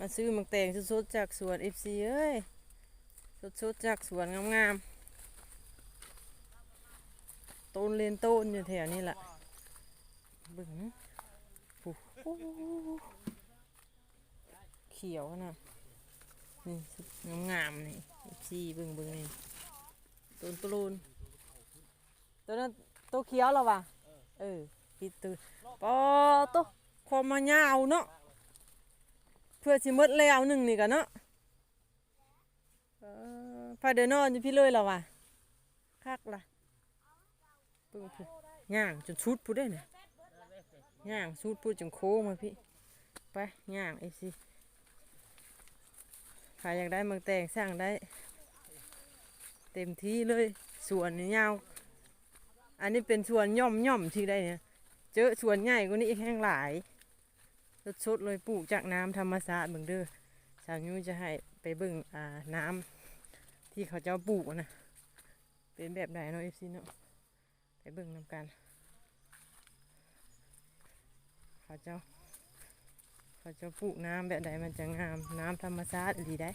มาซื้อมังแตงสดๆจากสวนเอฟซีเอ้ยสดๆจากสวนงามๆต้นเลนต้นอยู่แถวนี้แหละบึงโอ้เขียวนะนี่งามๆนี่เอฟซีบึงบึงนี่ต้นปลูนตัวนั้นตัวเขียวแล้วะเออพี่ตัวปอตัวความมายาวเนาะ เพื่อสิมดแล้วหนึ่งนี่กันเนาะพาเดินนอนอยู่พี่เลยแล้วว่ะคักล่ะปึ้งพูย่างจนชุดพูดได้เนี่ยย่างชุดพูดจนโค้งมาพี่ ไปย่างไอ้สิใครอยากได้เมืองแตงสร้างได้ เต็มที่เลยสวนยาว อันนี้เป็นสวนย่อมย่อมที่ได้เนี่ย เจอสวนใหญ่กว่านี้อีกแห่งหลาย สดๆเลยปลูกจากน้ำธรรมชาติเบิ่งเด้อสาวยูจะให้ไปเบิ่งอ่าน้ำที่เขาเจ้าปลูกนะเป็นแบบไหนเนาะเอฟซีเนาะไปเบิ่งนำกันเขาเจ้าเขาเจ้าปลูกน้ำแบบใดมันจะงามน้ำธรรมชาติดีได้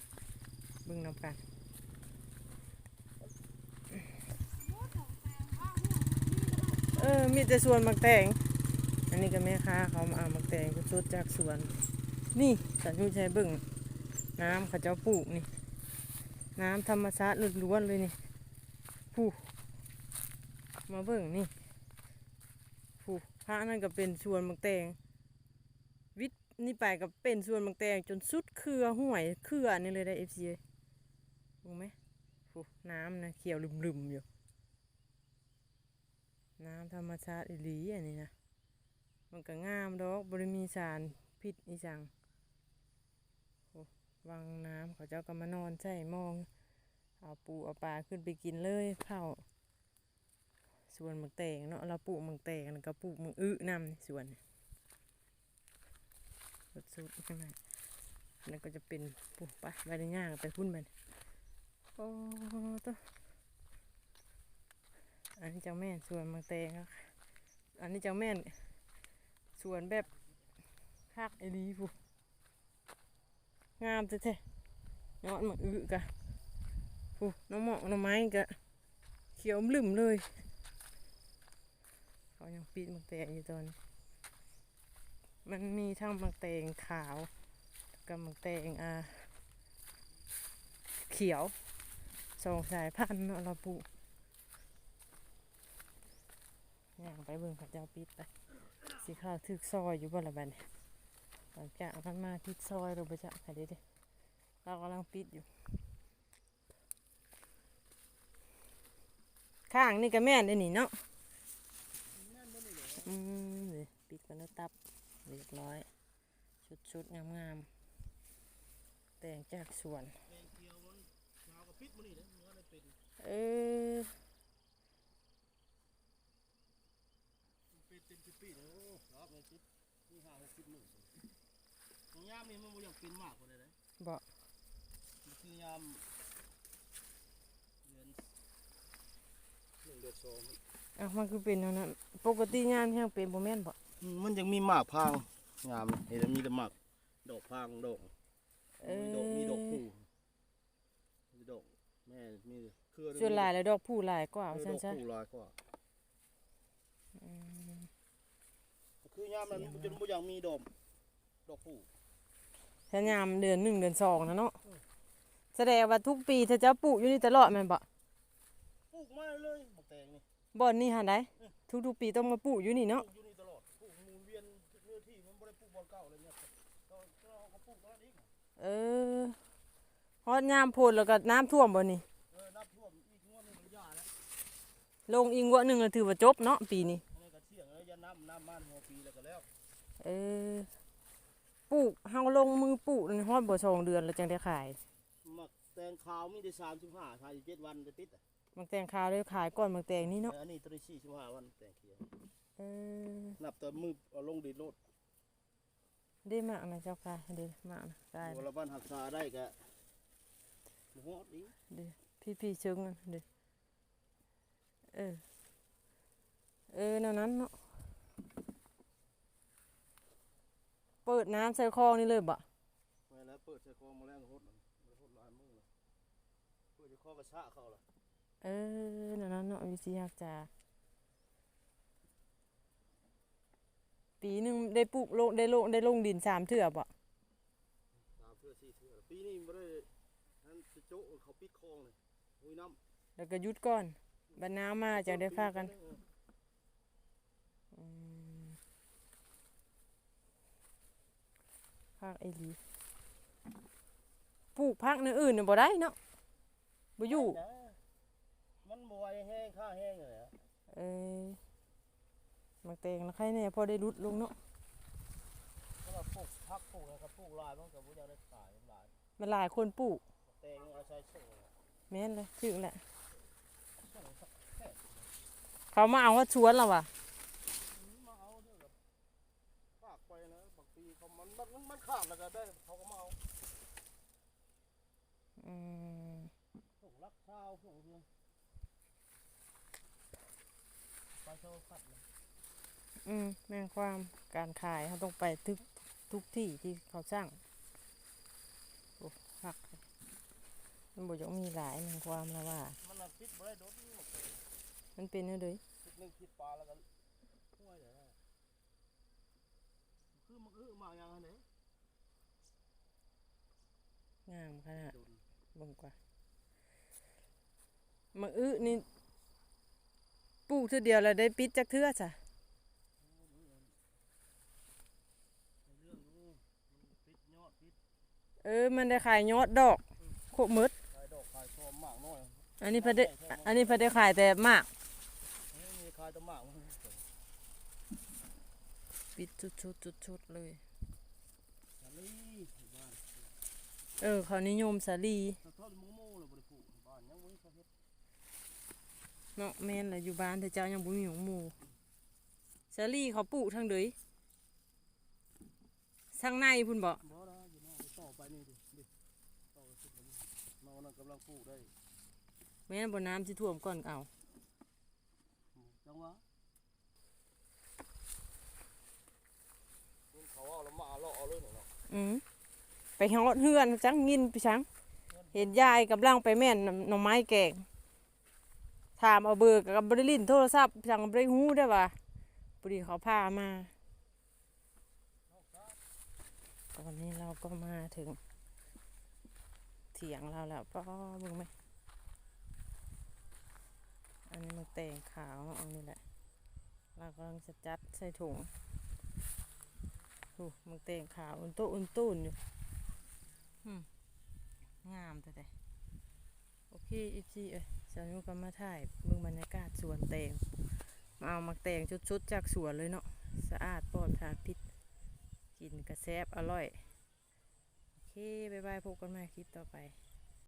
เบิ่งนำกันเออมีแต่สวนมักแตง อันนี้ก็แม่ค้าเขามาเอามักแตงสดจากสวน นี่สันยูใช้เบิ่งน้ำเขาเจ้าปลูกนี่ น้ำธรรมชาติล้วนๆเลยนี่ผู้มาเบิ่งนี่ผู้พระนั่นก็เป็นสวนมักแตง วิทนี่ไปก็เป็นสวนมักแตงจนสุดเครือห่วยเครือนี่เลยได้เอฟซีรู้ไหมผู้น้ำนะเขียวลืมๆอยู่ น้ำธรรมชาติอีหลีอันนี้นะ มันก็งามดอกบริมีสารพิษอีสังวังน้ำเขาเจ้าก็มานอนใช่มอง เอาปูเอาปลาขึ้นไปกินเลยเข้าส่วนมึกแตงเนาะเราปลูกมึกแตงแล้วก็ปลูกมึกอึนำนี่ส่วนสุดๆข้างในแล้วก็จะเป็นปลูกไปใบย่างไปพุ่นมันโอ้ตัวอันนี้เจ้าแม่ส่วนมึกแตงครับอันนี้เจ้าแม่ สวนแบบคักไอ้ลีฟูงามแท้ๆยอดมาอึกะฟูน้องหมอกน้องไม้กะเขียวลืมเลย เขายังปีนมังแตงอยู่ตอน มันมีทั้งมังแตงขาวกับมังแตงอ่าเขียวสองสายพันธุ์เนาะเราปลูกย่างไปเบิ่งเขาเจ้าปิดไป สีขาวทึกซอยอยู่บ่ละบัดนหลังจากมันมาทึกซอยเราไปจะใครดิเรากำลังปิดอยู่ ข้างนี่ก็แม่นได้นี่เนาะอืมปิดกันแล้วตับเรียบร้อยชุดชุดๆงามงามๆแต่งจากสวนเออ เป็นเต็มสิบปีเลยโอ้ครับในสิบมีห้าหกสิบหมื่นตรงยามนี่มันบ่อยากเป็นมากกว่าเลยนะบอกมันคือยามเดือนหนึ่งเดือนสองอะมันคือเป็นเท่านั้นปกติงานที่ยังเป็นโมแม่นบ่อืมมันยังมีหมากพางงามเห็นแล้วมีแต่หมากดอกพางดอกเอมีดอกมีดอกอคู่มีดอกแม่มีเครือส่วนหลายแล้วดอกผู้หลายกว่าเออใช่ดอกใช่คู่หลายกว่าคือยา มนั้นมันจนบ่อยากมีดอกดอกคู่ถ้ายามเดือนหนึ่งเดือนสองนะเนาะแสดงว่าทุกปีถ้าจะปลูกอยู่นี่ตลอดแม่นบ่ปลูกมาเลยหมากแตงนี่บ่อนนี่หันได้ทุกๆปีต้องมาปลูกอยู่นี่ปเนาะลูกอยู่นี่ตลอดปลูกหมุนเวียนเนื้อที่มันบ่ได้ปลูกบอลเก่าเลยเนี่ยก็ก็ก็ปลูกแล้วนี่เออฮอดยามโพดแล้วก็น้ำท่วมบ่นี่เออน้ำท่วมอีกงวดหนึงมันยาแล้วลงอีกงวดหนึงแล้วถือว่าจบเนาะปีนี้อั นนี้ก็เสี่ยงแล้วยาน้ำน้ำบ้านหัวปีแล้วก็แล้วเออปลูกเฮาลงมือปลูกนี่ฮอดบ่สองเดือนแล้วจังได้ขายหมักแตงขาวมีได้สามสิบห้าถ่ายเจ็ดวันจะติดอะมักแตงขาวเลยขายก่อนมักแตงนี่เนาะแต่อันนี้ตัวนี้สี่สิบห้าวันแตงเขียวเออนับแต่มือเอาลงดินโลดได้มากนะเจ้าค่ะได้มากนะได้วันละวันหักษาได้ก็บ่ฮอดอีกพี่พี่ๆเชิงนั่นเด้อเออเออแนวนั้นเนาะ ปิดน้ำใส่คลองนี่เลยบ่ไม่แล้วเปิดใส่คอมาแรงหดน่ะมันหดหลายมือเลยเปิดใส่คอกระชะเขาล่ะเออนั่นนะเนาะวิธีฮักจาปีหนึงได้ปลูกลงได้ลงได้ลงดินสามเทื่อบ่สามเทื่อสี่เทื่อปีนี้บ่ได้นั่นจะโจ๊ะเขาปิดคลองเลยหุยน้ำแล้วก็หยุดก่อนบัดน้ำมาจังได้พากันเอออืม ภาคไอหลีปลูกภาคอื่นๆน่ะบ่ได้เนาะบ่อยู่นะมันบวยแห้งค่าแห้งเลยอะเอ้ยมักแตงแล้วใครเนี่ยพอได้รุดลงเนาะก็ว่าปลูกพักปลูกอะไรก็ปลูกลายมันก็บ่อยากได้ขายหลายมันหลายคนปลูกแตงเอาใช้ส่งอะแม่นเลยถึงแหละ ส่งสักแค่เขามาเอาว่าชวนเราว่ะ มาเอาเด้อแบบฝากไปนะ บางปีเขามันมันมันขาดแล้วก็ได้เขาก็มาเอาอืมส่งรักข้าวส่งเพื่อนไปโชว์ขัดเลยอืมแม่นความการขายเขาต้องไปทุกทุกที่ที่เขาสร้างโอ้พักมันบ่อยากมีหลายแม่นความแล้วว่า มันน่ะคิดบ่ได้โดนหมดเลยมันเป็นเนื้อเลยคิดหนึงคิดปลาแล้วก็ห้วยเดี๋ยวนะ คือมันคือมาอย่างนั้นเด้งามขนาดโดนเบิ่งกว่ามังอื้อนี่ปลูกเทื่อเดียวแล้วได้ปิดจักเทื่อจ้ะเรื่องนู้นมันปิดยอดปิดเออ มันได้ขายยอดดอกโคบหมืดขายดอกขายชมหมากน้อยอันนี้เพิ่นได้อันนี้เพิ่นได้ขายแต่หมากนี่มีขายแตะหมาก มันปิดชุดๆชุดๆเลย สาลีอยู่บ้านเออเขานิยมสาลีถ้าทอดหมูหมูเลยบริผูบ้านยังไม่เขาเฮ็ดเนาะแม่นแหละอยู่บ้านแต่เจ้ายังบ่มีหยังหมู่สาลีเขาปลูกทางเดยทางในพุ่นบ่บ่ได้อยู่นอกต่อไปนี่ดิดิต่อไปสุดแล้วนี่มาวันนั้นกำลังปลูกได้แม่นบ่น้ำสิท่วมก่อนเอาอืมจังหวะนี่ เขาเอาแล้วมาเลาะเอาเลยเนาะอืมไปฮอดเฮือนจังงินไปชังเห็นยายกำลังไปแม่นหน่อไม้แกงถามเอาเบอร์กับบริลินโทรศัพท์สั่งบริฮู้ได้ป่ะพอดีเขาพามาตอนนี้เราก็มาถึง เถียงเราแล้วป้อมึงไหมอันนี้มันแต่งขาวเอานี่แหละ เรากำลังจะจัดใส่ถุง มังเต่งขาวอุ่นตอุ่นตูนอยู่งามแต่แต่โอเคอีพีเอ้ยสานุก็มาถ่ายมึงบรรยากาศสวนเตงมาเอามังเต่งชุดๆจากสวนเลยเนาะสะอาดปลอดสารพิษกินกระแซบอร่อย โอเคบายบายพบกันใหม่คลิปต่อไป